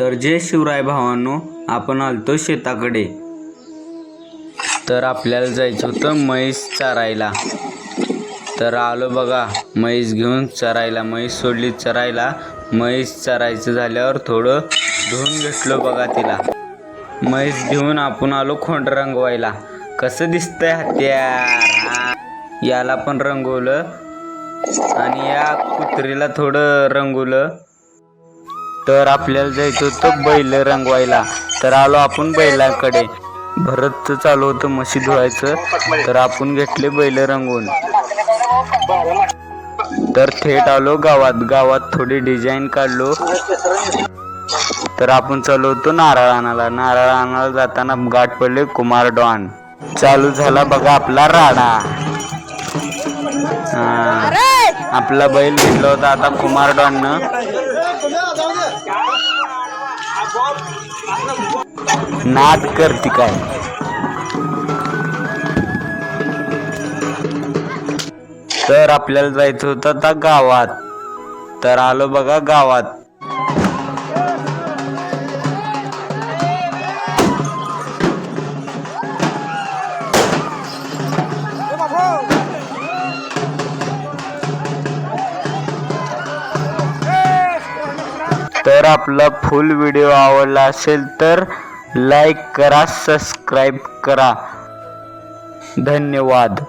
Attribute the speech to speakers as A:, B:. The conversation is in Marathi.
A: तर जे शिवराय भावांनो आपण आलतो शेताकडे. तर आपल्याला जायचं होतं म्हैस चरायला. तर आलो बघा म्हैस घेऊन चरायला म्हैस सोडली चरायला. म्हैस चरायचं झाल्यावर थोडं धुवून घेतलो बघा तिला. म्हैस घेऊन आपण आलो खोंड रंगवायला. कसं दिसतंय हत्यार? याला पण रंगवलं आणि या कुत्रीला थोडं रंगवलं. तर आपल्याला जायचं होतं बैल रंगवायला. तर आलो आपण बैलाकडे. भरत चालू होतं म्हशी धुवायचं. तर आपण घेतले बैल रंगवून. तर थेट आलो गावात. गावात थोडी डिझाईन काढलो. तर आपण चालू होतो नारळ आणायला नारळ आणायला जाताना गाठ पडले कुमार डॉन. चालू झाला बघा आपला राडा आपला बैल घेतला होता आता कुमार डॉननं. नाद करती काय? तर आपल्याला जायचं होतं आता गावात. तर आलो बघा गावात. तर आपला फुल व्हिडिओ आवडला असेल तर लाईक करा सबस्क्राईब करा. धन्यवाद.